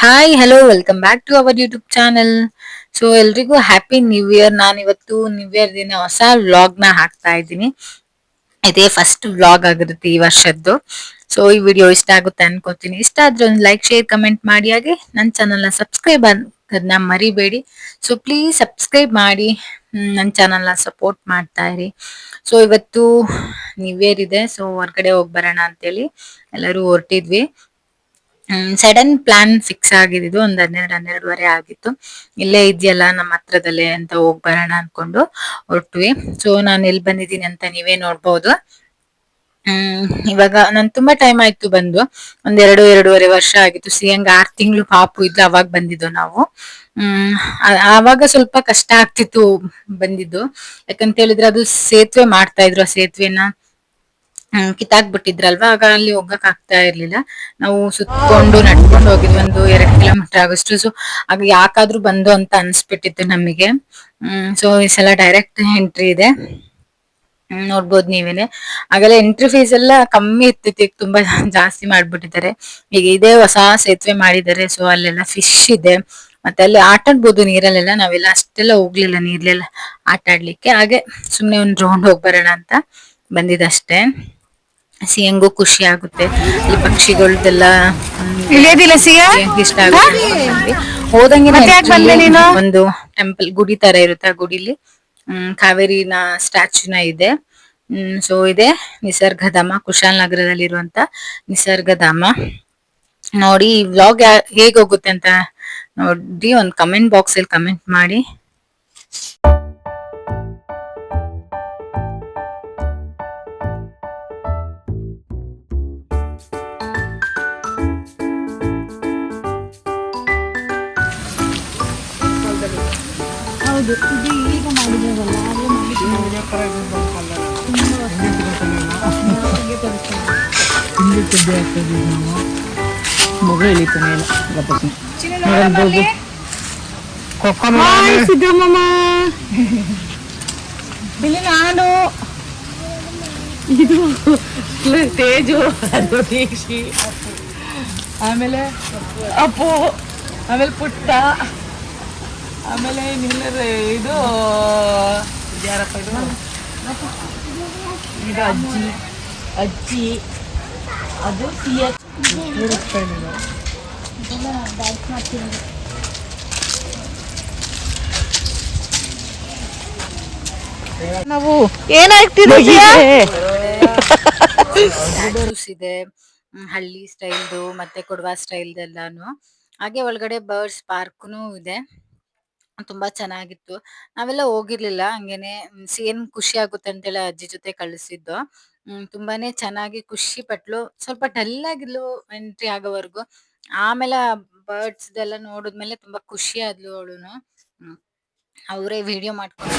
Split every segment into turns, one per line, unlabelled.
Hi hello welcome back to our YouTube channel so ಎಲ್ರಿಗೂ happy new year ನಾನು ಇವತ್ತು new year ದಿನ ಹೊಸ ವ್ಲಾಗ್ನ ಹಾಕ್ತಾ ಇದ್ದೀನಿ. ಇದೇ ಫಸ್ಟ್ ವ್ಲಾಗ್ ಆಗಿರುತ್ತೆ ಈ ವರ್ಷದ್ದು. ಸೊ ಈ ವಿಡಿಯೋ ಇಷ್ಟ ಆಗುತ್ತೆ ಅನ್ಕೋತೀನಿ. ಇಷ್ಟ ಆದ್ರೆ ಒಂದು ಲೈಕ್ ಶೇರ್ ಕಮೆಂಟ್ ಮಾಡಿ. ಹಾಗೆ ನನ್ನ ಚಾನಲ್ನ ಸಬ್ಸ್ಕ್ರೈಬ್ ಅದನ್ನ ಮರಿಬೇಡಿ. ಸೊ ಪ್ಲೀಸ್ ಸಬ್ಸ್ಕ್ರೈಬ್ ಮಾಡಿ. ನನ್ನ ಚಾನಲ್ನ ಸಪೋರ್ಟ್ ಮಾಡ್ತಾ ಇರಿ. ಸೊ ಇವತ್ತು ನ್ಯೂ ಇಯರ್ ಇದೆ. ಸೊ ಹೊರ್ಗಡೆ ಹೋಗಿ ಬರೋಣ ಅಂತೇಳಿ ಎಲ್ಲರೂ ಹೊರಟಿದ್ವಿ. ಸಡನ್ ಪ್ಲಾನ್ ಫಿಕ್ಸ್ ಆಗಿದ್ದು ಒಂದ್ ಹನ್ನೆರಡು, ಹನ್ನೆರಡುವರೆ ಆಗಿತ್ತು. ಇಲ್ಲೇ ಇದೆಯಲ್ಲ ನಮ್ಮ ಹತ್ರದಲ್ಲೇ ಅಂತ ಹೋಗ್ ಬರೋಣ ಅನ್ಕೊಂಡು ಹೊರಟ್ವಿ. ಸೊ ನಾನು ಎಲ್ಲಿ ಬಂದಿದ್ದೀನಿ ಅಂತ ನೀವೇ ನೋಡ್ಬೋದು. ಹ್ಮ್, ಇವಾಗ ನನ್ ತುಂಬಾ ಟೈಮ್ ಆಯ್ತು ಬಂದು. ಒಂದ್ ಎರಡು, ಎರಡೂವರೆ ವರ್ಷ ಆಗಿತ್ತು. ಸಿಯಂಗ್ ಆರ್ ತಿಂಗಳು ಪಾಪು ಇದ್ದು ಅವಾಗ ಬಂದಿದ್ದು ನಾವು. ಹ್ಮ್ ಆವಾಗ ಸ್ವಲ್ಪ ಕಷ್ಟ ಆಗ್ತಿತ್ತು ಬಂದಿದ್ದು. ಯಾಕಂತ ಹೇಳಿದ್ರೆ ಅದು ಸೇತುವೆ ಮಾಡ್ತಾ ಇದ್ರು, ಆ ಸೇತುವೆನ ಹ್ಮ್, ಕಿತ್ತಾಕ್ಬಿಟ್ಟಿದ್ರಲ್ವಾ? ಆಗ ಅಲ್ಲಿ ಹೋಗಕ್ ಆಗ್ತಾ ಇರ್ಲಿಲ್ಲ. ನಾವು ಸುತ್ಕೊಂಡು ನಡ್ಕೊಂಡು ಹೋಗಿದ್ವಿ, ಒಂದು ಎರಡ್ ಕಿಲೋಮೀಟರ್ ಆಗಷ್ಟು. ಸೊ ಆಗ ಯಾಕಾದ್ರೂ ಬಂದು ಅಂತ ಅನ್ಸ್ಬಿಟ್ಟಿತ್ತು ನಮಗೆ. ಹ್ಮ್ ಸೊ ಈ ಸಲ ಡೈರೆಕ್ಟ್ ಎಂಟ್ರಿ ಇದೆ. ನೋಡ್ಬೋದು ನೀವೇನೆ. ಆಗಲೇ ಎಂಟ್ರಿ ಫೀಸ್ ಎಲ್ಲ ಕಮ್ಮಿ ಇರ್ತಿತ್ತು ತುಂಬಾ ಜಾಸ್ತಿ ಮಾಡ್ಬಿಟ್ಟಿದ್ದಾರೆ. ಈಗ ಇದೇ ಹೊಸ ಸೇತುವೆ ಮಾಡಿದ್ದಾರೆ ಸೊ ಅಲ್ಲೆಲ್ಲ ಫಿಶ್ ಇದೆ. ಮತ್ತೆ ಅಲ್ಲಿ ಆಟ ಆಡ್ಬೋದು, ನೀರಲ್ಲೆಲ್ಲ. ನಾವೆಲ್ಲ ಅಷ್ಟೆಲ್ಲ ಹೋಗ್ಲಿಲ್ಲ, ನೀರ್ಲೆಲ್ಲ ಆಟ ಆಡ್ಲಿಕ್ಕೆ. ಹಾಗೆ ಸುಮ್ನೆ ಒಂದ್ ರೌಂಡ್ ಹೋಗ್ಬರೋಣ ಅಂತ ಬಂದಿದ್ದಷ್ಟೇ. ಸಿ ಹೆಂಗೋ ಖುಷಿ ಆಗುತ್ತೆ. ಈ ಪಕ್ಷಿಗಳ್ದೆಲ್ಲ
ಇಳಿಯೋದಿಲ್ಲ ಸಿಯಾ
ಇಷ್ಟ ಆಗುತ್ತೆ. ಹೋದಂಗೆ? ಒಂದು ಟೆಂಪಲ್ ಗುಡಿ ತರ ಇರುತ್ತೆ ಆ ಗುಡಿಲಿ. ಹ್ಮ್ ಕಾವೇರಿನ ಸ್ಟ್ಯಾಚ್ಯೂನ ಇದೆ. ಹ್ಮ್ ಸೊ ಇದೆ. ನಿಸರ್ಗಧಾಮ ಕುಶಾಲನಗರದಲ್ಲಿರುವಂತ ನಿಸರ್ಗಧಾಮ. ನೋಡಿ ಈ ವ್ಲಾಗ್ ಹೇಗ್ ಹೋಗುತ್ತೆ ಅಂತ ನೋಡಿ ಒಂದ್ ಕಮೆಂಟ್ ಬಾಕ್ಸ್ ಅಲ್ಲಿ ಕಮೆಂಟ್ ಮಾಡಿ.
ಮಗು ಇಳಿತಾನೆ ಇಲ್ಲ ಹಾಯ್ ಸಿದ್ದಮ್ಮಮ್ಮ ಇಲ್ಲಿ ನಾನು ಇದು ತೇಜು ಅದು ದೀಕ್ಷಿ ಆಮೇಲೆ ಅಪ್ಪು ಆಮೇಲೆ ಪುಟ್ಟ ಆಮೇಲೆ ನಿಲ್ಲರೆ ಇದು ಯಾರಪ್ಪ ಇದು? ಇದು ಅಜ್ಜಿ. ಅಜ್ಜಿ. ಅದು ನಾವು
ಇದೆ. ಹಳ್ಳಿ ಸ್ಟೈಲ್ದು ಮತ್ತೆ ಕೊಡವ ಸ್ಟೈಲ್ದೆಲ್ಲಾನು ಹಾಗೆ ಒಳಗಡೆ ಬರ್ಡ್ಸ್ ಪಾರ್ಕ್ನು ಇದೆ. ತುಂಬಾ ಚೆನ್ನಾಗಿತ್ತು. ನಾವೆಲ್ಲ ಹೋಗಿರ್ಲಿಲ್ಲ. ಹಂಗೇನೆ ಏನ್ ಖುಷಿ ಆಗುತ್ತೆ ಅಂತೇಳಿ ಅಜ್ಜಿ ಜೊತೆ ಕಳಿಸಿದ್ದು. ತುಂಬಾನೇ ಚೆನ್ನಾಗಿ ಖುಷಿ ಪಟ್ಲು. ಸ್ವಲ್ಪ ಡಲ್ ಆಗಿದ್ಲು ಎಂಟ್ರಿ ಆಗೋವರೆಗೂ. ಆಮೇಲೆ ಬರ್ಡ್ಸ್ ಇದೆಲ್ಲ ನೋಡಿದ್ಮೇಲೆ ತುಂಬಾ ಖುಷಿ ಆದ್ಲು ಅವಳುನು. ಅವರೇ ವಿಡಿಯೋ ಮಾಡ್ಕೊಂಡು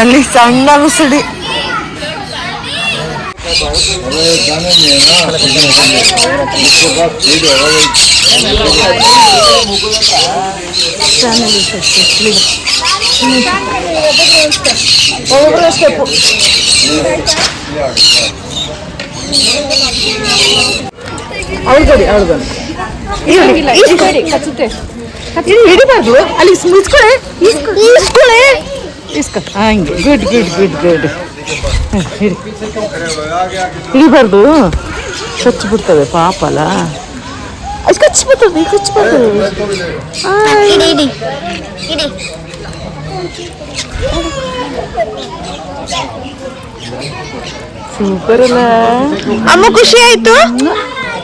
ಅಲ್ಲಿ ಸಣ್ಣ ಮುಸುಡಿ ಅವಳ್ಗಡಿ ಅವಳ್ಗಡಿ ಹಿಡಿಬಾರ್ದು ಅಲ್ಲಿ ಇಸ್ಕೊಳೆ ಇಸ್ಕೊಳೆ ಇಸ್ಕ ಹಂಗೆ ಗುಡ್ ಗುಡ್ ಗುಡ್ ಗುಡ್ ಹಿಡಿ ಹಿಡಿಬಾರ್ದು ಕಚ್ಚಿಬಿಡ್ತವೆ ಪಾಪ ಅಲ್ಲ ಅದು ಕಚ್ಚಿಬಿಡ್ತದೆ ಕಚ್ಚಿಬಾರ್ದು
ಇಡಿ ಇಡಿ ಇಡಿ
ಸೂಪರ್ ಅಲ್ಲ ಅಮ್ಮ ಖುಷಿ ಆಯ್ತು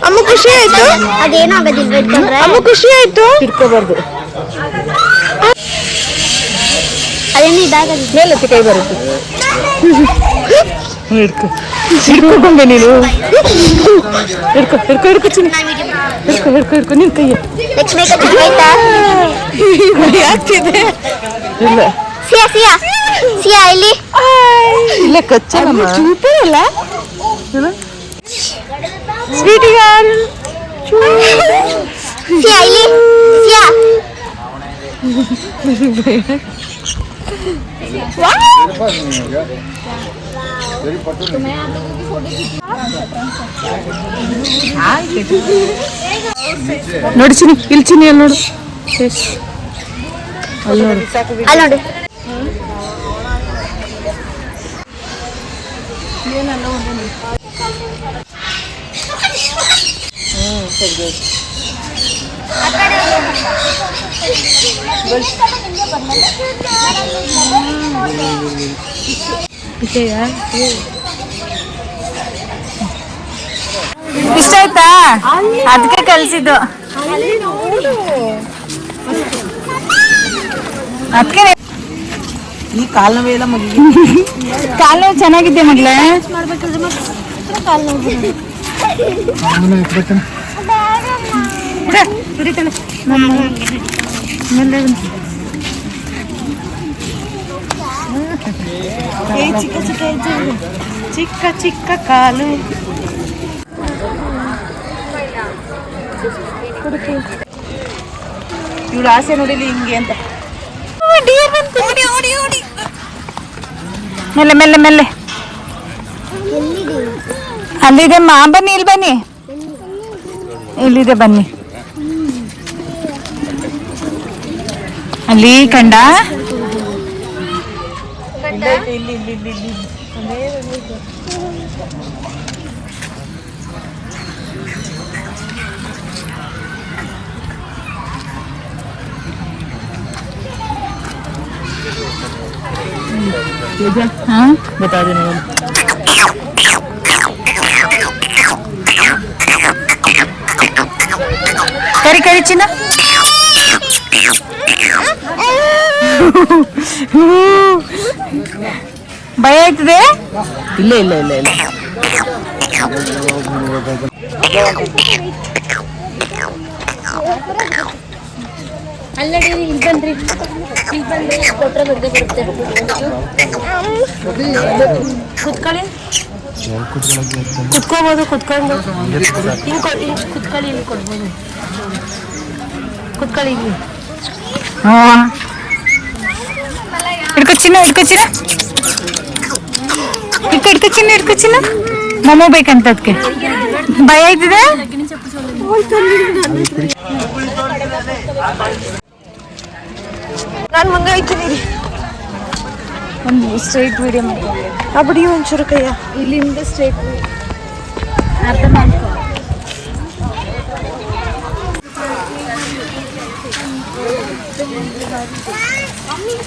ಅಮ್ಮ ಖುಷಿ ಆಯ್ತು?
ಅದೇನು ಆಗೋದಿಲ್ಲ ಇಟ್ಕೊಂಡ್ರೆ
ಅಮ್ಮ ಖುಷಿ ಆಯ್ತು? ಇಟ್ಕೋಬಾರ್ದು
ಅದೇನು ಇದಾಗಲ್ಲ
ಮೇಲತ್ತಿ ಕೈ ಬರುತ್ತೆ. ಹಿಡ್ಕೊ ಹಿಡ್ಕೊ. ಗೊಂಬೆ ನೀನು. ಹಿಡ್ಕೊ ಹಿಡ್ಕೊ ಹಿಡ್ಕೊ ಚಿನ್ನ. ಹಿಡ್ಕೊ ಹಿಡ್ಕೊ ಹಿಡ್ಕೊ ನಿನ್ ಕೈ
ಲಕ್ಷ್ಮಿ ಕತ್ತಿ ಆಯ್ತಾ?
ಆಗ್ತಿದೆ ಇಲ್ಲ.
ಸಿಯಾ ಸಿಯಾ. ಸಿಯಾ ಇಲ್ಲಿ.
ಇಲ್ಲ ಕಚ್ಚನಮ್ಮ. ಸೂಪರ್ ಅಲ್ಲ ಸ್ವೀಟ್ ಯಾರು
ಸಿಯಾ ಇಲ್ಲಿ ಸಿಯಾ
ನೋಡಿ ಚಿನಿ ಇಲ್ಲಿ ಚಿನಿ ಅಲ್ಲಿ ನೋಡು. ಅಲ್ಲಿ ನೋಡು.
ಅಲ್ಲಿ ನೋಡಿ.
ಇಷ್ಟ ಆಯ್ತಾ ಅದಕ್ಕೆ ಕಲ್ಸಿದ್ದು ಅದಕ್ಕೆ
ಈ ಕಾಲ್ ನೋವೆಲ್ಲ ಮುಗಿ
ಕಾಲು ಚೆನ್ನಾಗಿದೆ ಮಗ್ಲೆ
ಚಿಕ್ಕ ಚಿಕ್ಕ ಹೆಜ್ಜೆ ಇದೆ. ಚಿಕ್ಕ ಚಿಕ್ಕ ಕಾಲು ಇವಳು ಆಸೆ ನೋಡಿಲಿ ಹಿಂಗೆ ಅಂತ
ಮೆಲ್ಲೆ ಮೆಲ್ಲೆ ಮೆಲ್ಲೆ ಅಲ್ಲಿದೆ ಮಾ ಬನ್ನಿ ಇಲ್ಲಿ ಬನ್ನಿ ಇಲ್ಲಿದೆ ಬನ್ನಿ ಅಲ್ಲಿ ಕಂಡ
ಇಲ್ಲಿ ಇಲ್ಲಿ ಇಲ್ಲಿ ಇಲ್ಲಿ ಇಲ್ಲಿ
ಹಾ
बता देने
ಕರಿ ಕರಿ ಚಿನ್ನ ಭಯ ಆಯ್ತದೆ?
ಇಲ್ಲ ಇಲ್ಲ ಇಲ್ಲ ಇಲ್ಲ.
ಅಲ್ಲಡಿ ಇಲ್ಲಿ ಬಂದ್ರಿ ಇಲ್ಲಿ ಬಂದ್ರಿ ಕೊಟ್ರೆ ಬಿಡದೆ ಬರುತ್ತೆ ಕುತ್ಕೊಳ್ಳಿ. ಕುತ್ಕೋಬೋದು ಕುತ್ಕೊಂಡು. ಹಿಂಗೆ ಕುತ್ಕೊಳ್ಳಿ ಇಲ್ಲಿ ಕೊಡ್ಬೋದು. ಕುತ್ಕೊಳ್ಳಿ ಇಲ್ಲಿ.
ಹಾ ಹಿಡ್ಕೊ ಚಿನ್ನ ಹಿಡ್ಕೊ ಚಿನ್ನ. ಹಿಡ್ಕೊ ಹಿಡ್ಕೊ ಚಿನ್ನ ಹಿಡ್ಕೊ మమ్మో బైక్ ಬೇಕಂತ ಅದಕ್ಕೆ ಭಯ ಆಯ್ತದೆ?
ನಾನು ಮುಂದೆ ರೀ
ಒಂದು ಸ್ಟ್ರೈಟ್ ವಿಡಿಯೋ ಮಾಡ್ಕೊಳ್ಳಿ
ಆ ಬಿಡಿ ಒಂಚೂರು ಕೈಯ
ಇಲ್ಲಿಂದ ಸ್ಟ್ರೈಟ್ ಅರ್ಧ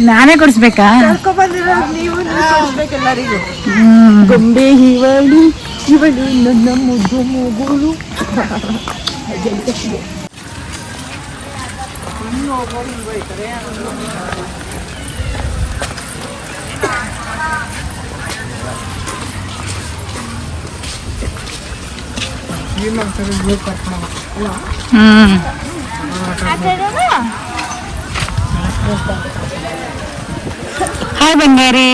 ನಾನೇ ಕೊಡಿಸ್ಬೇಕಾ.
ಗೊಂಬೆ ಇವಳು ಇವಳು ನನ್ನ ಮುದ್ದು ಮಗುಳು.
ಹ್ಮ್. ಹಾಯ್ ಬಂಗಾರಿ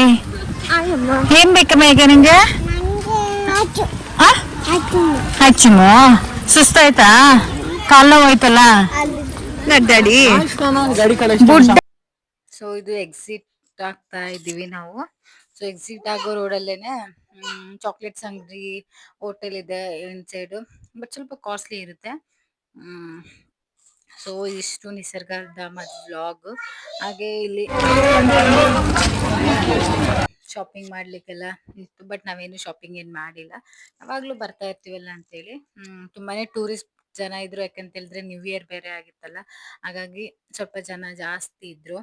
ಏನ್ ಬೇಕಮ್ಮ ಈಗ ನಿಂಗೆ? ಹಚ್ಚಿಮು ಸುಸ್ತಾಯ್ತಾ? ಕಾಲ್ ನೋವು ಹೋಯ್ತಲ್ಲ
ನಡ್ಡಾಡಿ
ಸೊ ಇದು ಎಕ್ಸಿಟ್ ಆಗ್ತಾ ಇದೀವಿ ನಾವು. ಸೊ ಎಕ್ಸಿಟ್ ಆಗೋ ರೋಡಲ್ಲೇನೆ ಚಾಕ್ಲೇಟ್ಸ್ ಅಂಗಡಿ ಹೋಟೆಲ್ ಇದೆ ಇನ್ ಸೈಡು ಬಟ್ ಸ್ವಲ್ಪ ಕಾಸ್ಟ್ಲಿ ಇರುತ್ತೆ. ಸೊ, ಇಷ್ಟು ನಿಸರ್ಗಧಾಮದ ವ್ಲಾಗ್. ಹಾಗೆ ಇಲ್ಲಿ ಶಾಪಿಂಗ್ ಮಾಡ್ಲಿಕ್ಕೆಲ್ಲ ಇತ್ತು ಬಟ್ ನಾವೇನು ಶಾಪಿಂಗ್ ಏನು ಮಾಡಿಲ್ಲ. ಯಾವಾಗಲೂ ಬರ್ತಾ ಇರ್ತೀವಲ್ಲ ಅಂತೇಳಿ. ತುಂಬಾನೇ ಟೂರಿಸ್ಟ್ ಜನ ಇದ್ರು, ಯಾಕಂತ ಹೇಳಿದ್ರೆ ನ್ಯೂ ಇಯರ್ ಬೇರೆ ಆಗಿತ್ತಲ್ಲ. ಹಾಗಾಗಿ ಸ್ವಲ್ಪ ಜನ ಜಾಸ್ತಿ ಇದ್ರು.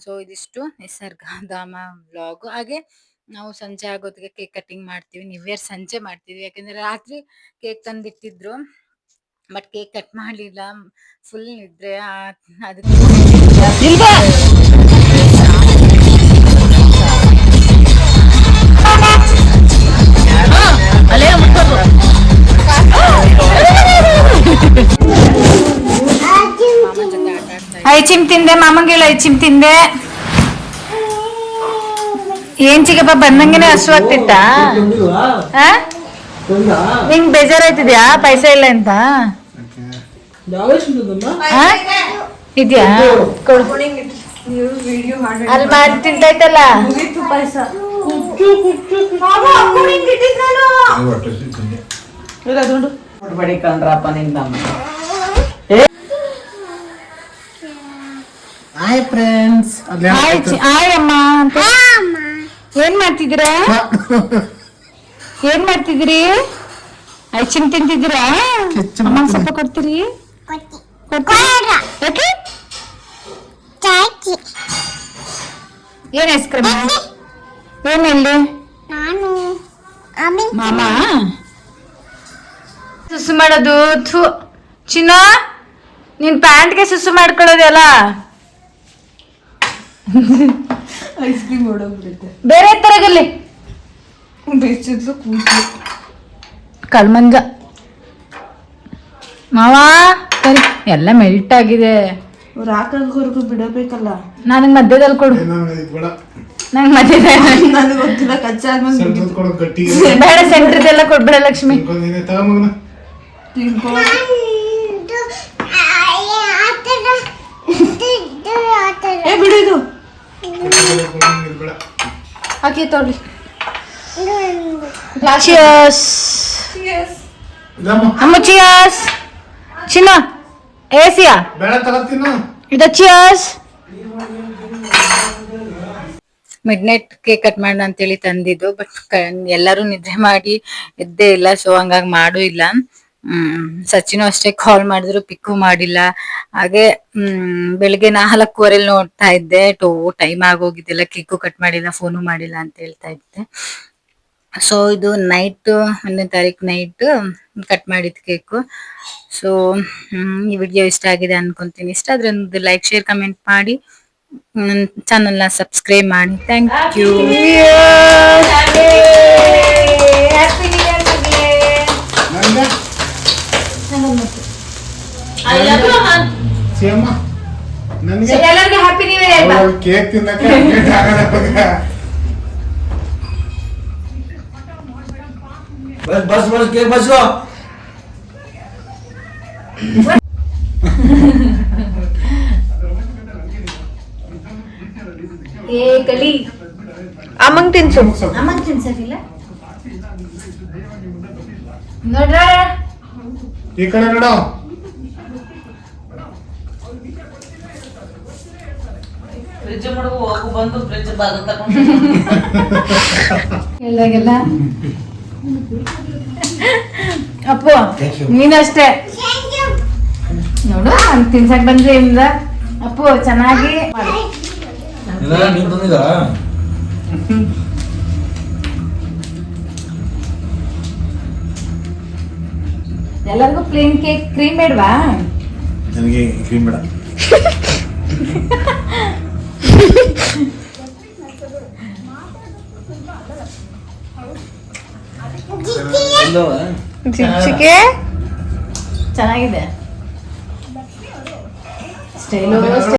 ಸೊ ಇದಿಷ್ಟು ನಿಸರ್ಗಧಾಮ ವ್ಲಾಗ್. ಹಾಗೆ ನಾವು ಸಂಜೆ ಆಗೋದಕ್ಕೆ ಕೇಕ್ ಕಟಿಂಗ್ ಮಾಡ್ತೀವಿ. ನ್ಯೂ ಇಯರ್ ಸಂಜೆ ಮಾಡ್ತೀವಿ. ಯಾಕಂದ್ರೆ ರಾತ್ರಿ ಕೇಕ್ ತಂದಿಟ್ಟಿದ್ರು. ಬಟ್ ಕೇಕ್ ಕಟ್ ಮಾಡಲಿಲ್ಲ. ಫುಲ್ ನಿದ್ರೆ ಆ- ಅದಕ್ಕೆ.
ಐಚಿಮ್ ತಿಂದೆ ಮಾಮಂಗೆ ಹೇಳು ಐಚಿಮ್ ತಿಂದೆ. ಏನ್ ಚಿಕ್ಕಪ್ಪ ಬಂದಂಗೆನೆ ಹಸು ಆಗ್ತಿತ್ತ? ನಿಂಗ್ ಬೇಜಾರಾಯ್ತಿದ್ಯಾ? ಪೈಸೆ ಇಲ್ಲ ಅಂತ? ಇದ್ಯಾ? ಕೊಡು. ಅಲ್ಲಿ ಮಾಡಿ ತಿಂತೈತಲ್ಲ
ಬಡಿ ಕಂಡ್ರಪ್ಪ ನಿಂದ ಹಾಯ್ ಫ್ರೆಂಡ್ಸ್
ಹಾಯ್ ಅಮ್ಮ ಅಂತ. ಏನ್ ಮಾಡ್ತಿದ್ದೀರಾ? ಏನ್ ಮಾಡ್ತಿದ್ರಿ ಐಚಿನ್ ತಿಂತಿದ್ದೀರಾ? ಅಮ್ಮನ್ ಸ್ವಲ್ಪ ಕೊಡ್ತೀರಿ? ಯಾಕೆ? ಏನ್ ಐಸ್ ಕ್ರೀಮ್ ಏನಿಲ್ಲ? ಮಾಮ? ಸುಸು ಮಾಡೋದು ಥು. ಚಿನ್ನ ನಿನ್ ಪ್ಯಾಂಟ್ಗೆ ಸುಸು ಮಾಡ್ಕೊಳ್ಳೋದಲ್ಲ?
ಐಸ್ ಕ್ರೀಮ್
ಬೇರೆ ತರಗಲ್ಲಿ.
ಬೇಸಿದ್ಲು ಕೂತು
ಕಳ್ಮಂಜ ಮಾವ ಸರಿ ಎಲ್ಲ ಮೆಲ್ಟ್ ಆಗಿದೆ.
ಅವ್ರು ಹಾಕೋವರೆಗೂ ಬಿಡಬೇಕಲ್ಲ.
ನನಗೆ ಮಧ್ಯದಲ್ಲಿ ಕೊಡು. ನಂಗೆ ಮಧ್ಯದಲ್ಲಿ
ನನಗೆ ಗೊತ್ತಿಲ್ಲ ಕಚ್ಚಾ
ಬೇಡ ಸೆಂಟ್ರದೆಲ್ಲ ಕೊಡ್ಬೇಡ ಲಕ್ಷ್ಮಿ.
ತಿನ್ಕೋ. ಏ ಬಿಡು ಇದು.
ಹಾಕಿ ತೊಗೊಳ್ಳಿ ಚಿಯರ್ಸ್ ಅಮ್ಮ ಚಿಯರ್ಸ್ ಚಿನ್ನ ಏಸಿಯಾ ಇದ cheers
midnight cake cut ಮಾಡೋಣ ಅಂತೇಳಿ ತಂದಿದ್ದು ಬಟ್ ಎಲ್ಲರೂ ನಿದ್ರೆ ಮಾಡಿ ಎದ್ದೇ ಇಲ್ಲ ಸೊ ಹಂಗಾಗಿ ಮಾಡು ಇಲ್ಲ. ಹ್ಮ್ ಸಚಿನು ಅಷ್ಟೇ ಕಾಲ್ ಮಾಡಿದ್ರು ಪಿಕ್ಕು ಮಾಡಿಲ್ಲ. ಹಾಗೆ ಹ್ಮ್ ಬೆಳಿಗ್ಗೆ ನಾಲ್ಕೂವರೆ ನೋಡ್ತಾ ಇದ್ದೆ. ಟೋ ಟೈಮ್ ಆಗೋಗಿದ್ದಿಲ್ಲ ಕೇಕು ಕಟ್ ಮಾಡಿಲ್ಲ ಫೋನು ಮಾಡಿಲ್ಲ ಅಂತ ಹೇಳ್ತಾ ಇದ್ದೆ. ಸೊ ಇದು ನೈಟ್ ಒಂದನೇ ತಾರೀಕು ನೈಟ್ ಕಟ್ ಮಾಡಿದ ಕೇಕು ಸೊ ಈ ವಿಡಿಯೋ ಇಷ್ಟ ಆಗಿದೆ ಅನ್ಕೊಂತೀನಿ. ಇಷ್ಟ ಆದ್ರೆ ಒಂದು ಲೈಕ್ ಶೇರ್ ಕಮೆಂಟ್ ಮಾಡಿ. ನನ್ನ ಚಾನಲ್ನ ಸಬ್ಸ್ಕ್ರೈಬ್ ಮಾಡಿ. ಥ್ಯಾಂಕ್ ಯು
ನಂಗೆ ಸೇಮ ನನಗೆ?
ಎಲ್ಲರಿಗೂ ಹ್ಯಾಪಿ ನ್ಯೂ ಇಯರ್
ಕೇಕ್ ತಿನ್ನಕ್ಕೆ
બસ બસ બસ કે બસ લો
ఏ కలి అమ్మంగ్ తినసు
అమ్మంగ్
తినసర్ ಇಲ್ಲ ನೋಡ್ರ
ಈ ಕಡೆ ನೋಡ
ಫ್ರಿಜ್ ಮಡಗು ಹೋಗು ಬಂದು ಫ್ರಿಜ್ ಬಾಗ ತಗೊಂಡು
ಎಲ್ಲಾಗೆಲ್ಲ ಅಪ್ಪು ನೀನಷ್ಟೇ. ನೋಡು ನಾನು ತಿನ್ಸಕ್ ಬಂದ್ರೆ ಇಲ್ಲ ಅಪ್ಪು ಚೆನ್ನಾಗಿ ಎಲ್ಲರಿಗೂ ಪ್ಲೇನ್ ಕೇಕ್ ಕ್ರೀಮ್ ಬೇಡವಾ?
ನನಗೆ ಕ್ರೀಮ್ ಬೇಡ.
ಎಲ್ಲವ
ಚೆನ್ನಾಗಿದೆ. ಸ್ಟೈಲು.